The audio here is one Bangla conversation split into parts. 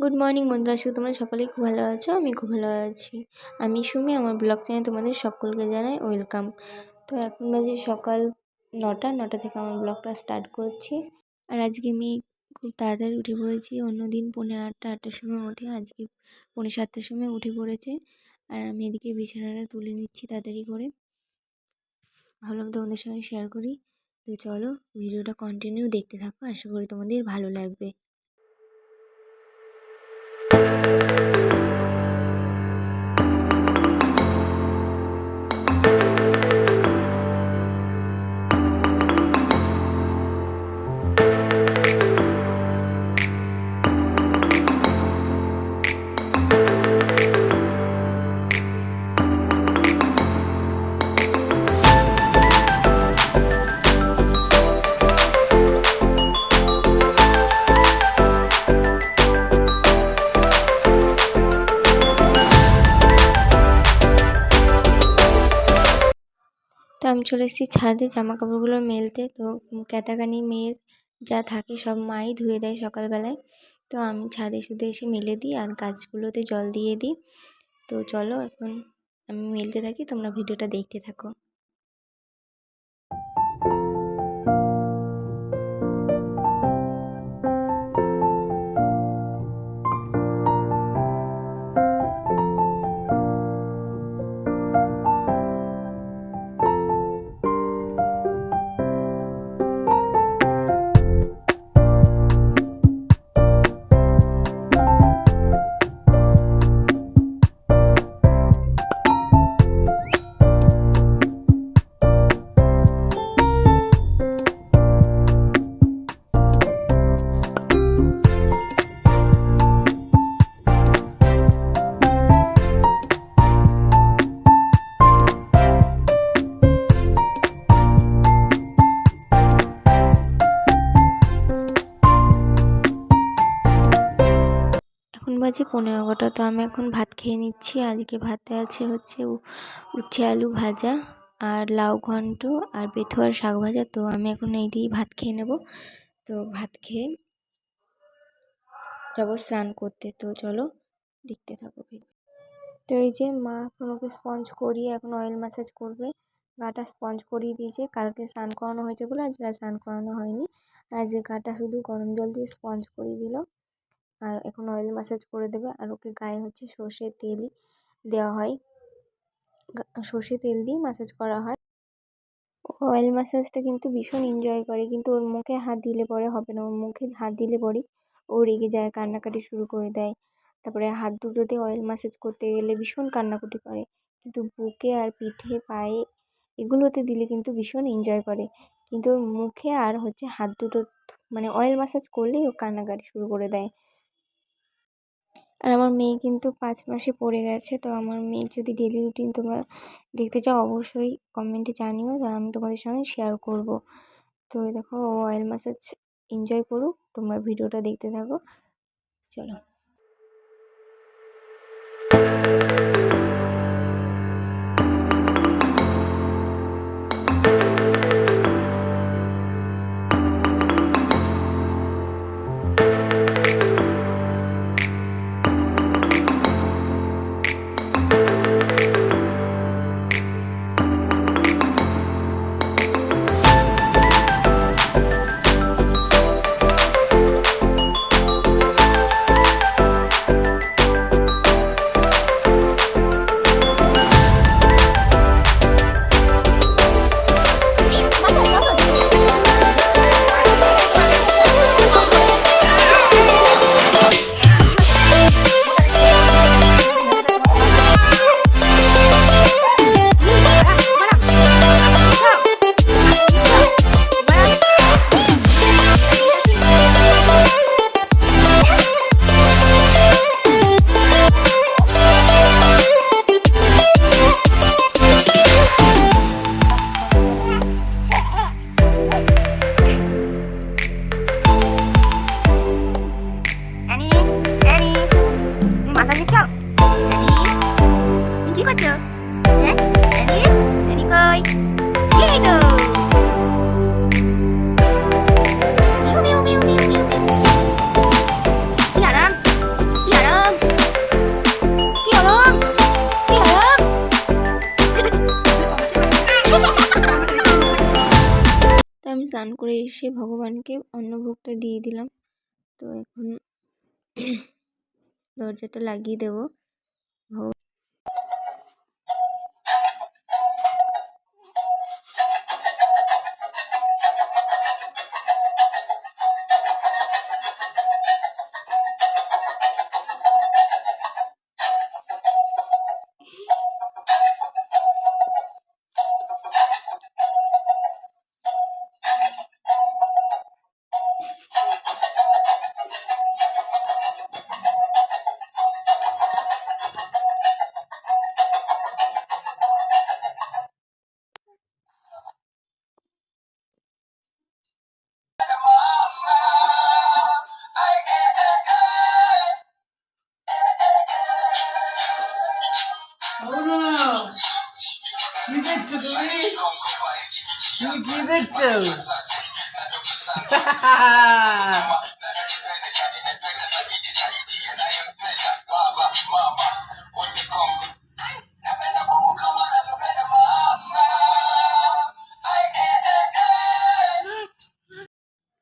গুড মর্নিং বন্ধুরা। আজকে তোমরা সকলেই খুব ভালো আছো। আমি খুব ভালো আছি। আমি সুমি। আমার ব্লগ চ্যানেলে তোমাদের সকলকে জানাই ওয়েলকাম তো এখন বাজে সকাল নটা। নটা থেকে আমার ব্লগটা স্টার্ট করছি। আর আজকে আমি খুব তাড়াতাড়ি উঠে পড়েছি। অন্যদিন পৌনে আটটা, আটটার সময় উঠে আজকে পৌনে সাতটার সময় উঠে পড়েছে। আর আমি এদিকে বিছানাটা তুলে নিচ্ছি তাড়াতাড়ি করে। ভাবলাম তোমাদের সঙ্গে শেয়ার করি। তো চলো, ভিডিওটা কন্টিনিউ দেখতে থাকো। আশা করি তোমাদের ভালো লাগবে। তো আমি চলে এসেছি ছাদে জামা কাপড়গুলো মেলতে। তো ক্যাতাকানি মেয়ের যা থাকে সব মাই ধুয়ে দেয় সকালবেলায়। তো আমি ছাদে শুধু এসে মেলে দিই আর গাছগুলোতে জল দিয়ে দিই। তো চলো এখন আমি মেলতে থাকি, তোমরা ভিডিওটা দেখতে থাকো। বাজে পনেরো এগারোটা তো আমি এখন ভাত খেয়ে নিচ্ছি। আজকে ভাতে আছে হচ্ছে উচ্ছে আলু ভাজা আর লাউ ঘন্ট আর বেথুয়ার শাক ভাজা, তো আমি এখন এই দিয়েই ভাত খেয়ে নেব। তো ভাত খেয়ে যাব স্নান করতে, তো চলো দেখতে থাকো তো এই যে মা ওকে স্পঞ্জ করিয়ে এখন অয়েল ম্যাসাজ করবে। গাটা স্পঞ্জ করিয়ে দিয়েছে। কালকে স্নান করানো হয়েছে বলে আজকে স্নান করানো হয়নি। যে গাটা শুধু গরম জল দিয়ে স্পঞ্জ করিয়ে দিল। আর এখন অয়েল ম্যাসাজ করে দেবে আর ওকে গায়ে হচ্ছে সর্ষের তেলই দেওয়া হয়। সর্ষে তেল দিয়েই ম্যাসাজ করা হয়। অয়েল ম্যাসাজটা কিন্তু ভীষণ এনজয় করে, কিন্তু ওর মুখে হাত দিলে পরে হবে না। ওর মুখে হাত দিলে পরে ও রেগে যায়, কান্নাকাটি শুরু করে দেয়। তারপরে হাত দুটোতে অয়েল ম্যাসাজ করতে গেলে ভীষণ কান্নাকুটি করে। কিন্তু বুকে আর পিঠে, পায়ে এগুলোতে দিলে কিন্তু ভীষণ এনজয় করে। কিন্তু ওর মুখে আর হচ্ছে হাত দুটো মানে অয়েল ম্যাসাজ করলেই ও কান্নাকাটি শুরু করে দেয়। আর আমার মেয়ে কিন্তু পাঁচ মাসে পড়ে গেছে, তো আমার মেয়ের যদি ডেলি রুটিন তোমরা দেখতে চাও, অবশ্যই কমেন্টে জানিও আর আমি তোমাদের সঙ্গে শেয়ার করব। তো দেখো অয়েল ম্যাসাজ এনজয় করুক, তোমরা ভিডিওটা দেখতে থাকো। চলো। বসে ভগবানকে অন্নভোগটা দিয়ে দিলাম। তো এখন দরজাটা লাগিয়ে দেবো। দেখছ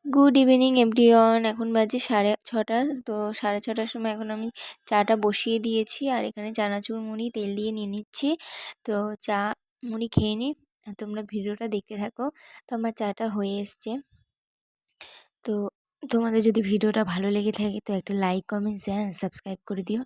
গুড ইভিনিং এভরিওয়ান এখন বাজে সাড়ে ছটা, তো সাড়ে ছটার সময় এখন আমি চাটা বসিয়ে দিয়েছি আর এখানে চানাচুর মুড়ি তেল দিয়ে নিয়ে নিচ্ছি। তো চা মুড়ি খেয়ে নিই তোমরা ভিডিওটা দেখতে থাকো। তো আমার চাটা হয়ে এসছে। তো তোমাদের যদি ভিডিওটা ভালো লেগে থাকে তো একটা লাইক কমেন্ট শেয়ার সাবস্ক্রাইব করে দিও।